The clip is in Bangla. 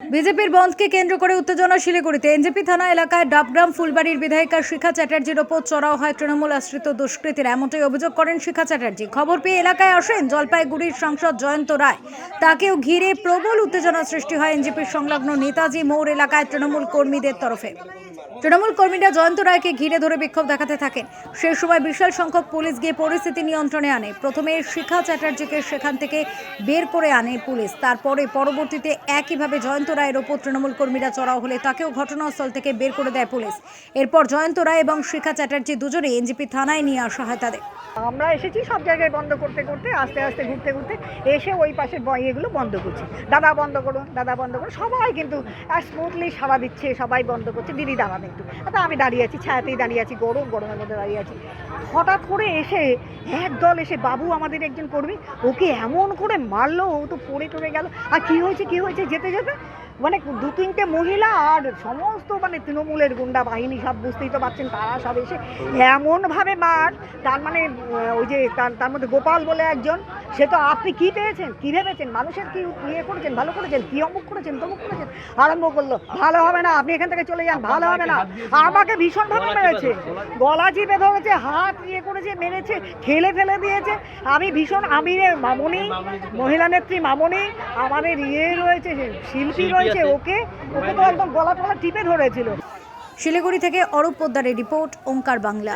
বিজেপির বন্ধকে কেন্দ্র করে উত্তেজনা শিলিগুড়িতে। এনজেপি থানা এলাকায় ডাবগ্রাম ফুলবাড়ির বিধায়িকা শিখা চ্যাটার্জির ওপর চড়াও হয় তৃণমূল আশ্রিত দুষ্কৃতীরা। এমনটাই অভিযোগ করেন শিখা চ্যাটার্জি। খবর পেয়ে এলাকায় আসেন জলপাইগুড়ির সাংসদ জয়ন্ত রায়। তাকেও ঘিরে প্রবল উত্তেজনা সৃষ্টি হয় এনজেপির সংলগ্ন নেতাজি মৌর এলাকায় তৃণমূল কর্মীদের তরফে। তৃণমূল কর্মীরা জয়ন্ত রায়কে ঘিরে ধরে বিক্ষোভ দেখাতে থাকেন। সেই সময় বিশাল সংখ্যক পুলিশ গিয়ে পরিস্থিতি নিয়ন্ত্রণে আনে। প্রথমে শিখা চ্যাটার্জিকে সেখান থেকে বের করে আনে পুলিশ। তারপরে পরবর্তীতে একইভাবে জয়ন্ত রায়ের ওপর তৃণমূল কর্মীরা চড়াও হলে তাকেও ঘটনাস্থল থেকে বের করে দেয় পুলিশ। এরপর জয়ন্ত রায় এবং শিখা চ্যাটার্জি দুজনেই এনজিপি থানায় নিয়ে আসা হয় তাদের আমরা এসেছি সব জায়গায় বন্ধ করতে করতে, আস্তে আস্তে ঘুরতে ঘুরতে এসে ওই পাশের ইয়েগুলো বন্ধ করছি। দাদা বন্ধ করুন, দাদা বন্ধ করুন, সবাই কিন্তু স্মুথলি সাড়া দিচ্ছে, সবাই বন্ধ করছে, দিদি দাঁড়ান একটু। তা আমি দাঁড়িয়ে আছি, ছায়াতেই দাঁড়িয়ে আছি, গরম, গরমের মধ্যে দাঁড়িয়ে আছি। হঠাৎ করে এসে একদল এসে, বাবু, আমাদের একজন কর্মী, ওকে এমন করে মারলো, ও তো পড়ে টরে গেল। আর কি হয়েছে কি হয়েছে, যেতে যেতে? মানে দু তিনটে মহিলা আর সমস্ত মানে তৃণমূলের গুন্ডা বাহিনী সব বুঝতেই তো পারছেন তারা সব এসে এমনভাবে মার তার মানে ওই যে তার তার মধ্যে গোপাল বলে একজন সে তো আপনি কি পেয়েছেন কী ভেবেছেন মানুষের কি ইয়ে করেছেন ভালো করেছেন কি অমুক করেছেন তমুক করেছেন? আরম্ভ করল ভালো হবে না আপনি এখান থেকে চলে যান ভালো হবে না আমাকে ভীষণভাবে মেরেছে গলা চিপে ধরেছে হাত ইয়ে করেছে মেরেছে ঠেলে ফেলে দিয়েছে আমি ভীষণ আমি মামনি মহিলা নেত্রী মামনি আমাদের ইয়ে রয়েছে শিল্পী রয়েছে ওকে ওকে তো একদম গলা টলা টিপে ধরেছিল। শিলিগুড়ি থেকে অরূপ পোদ্দারের রিপোর্ট ওঙ্কার বাংলা।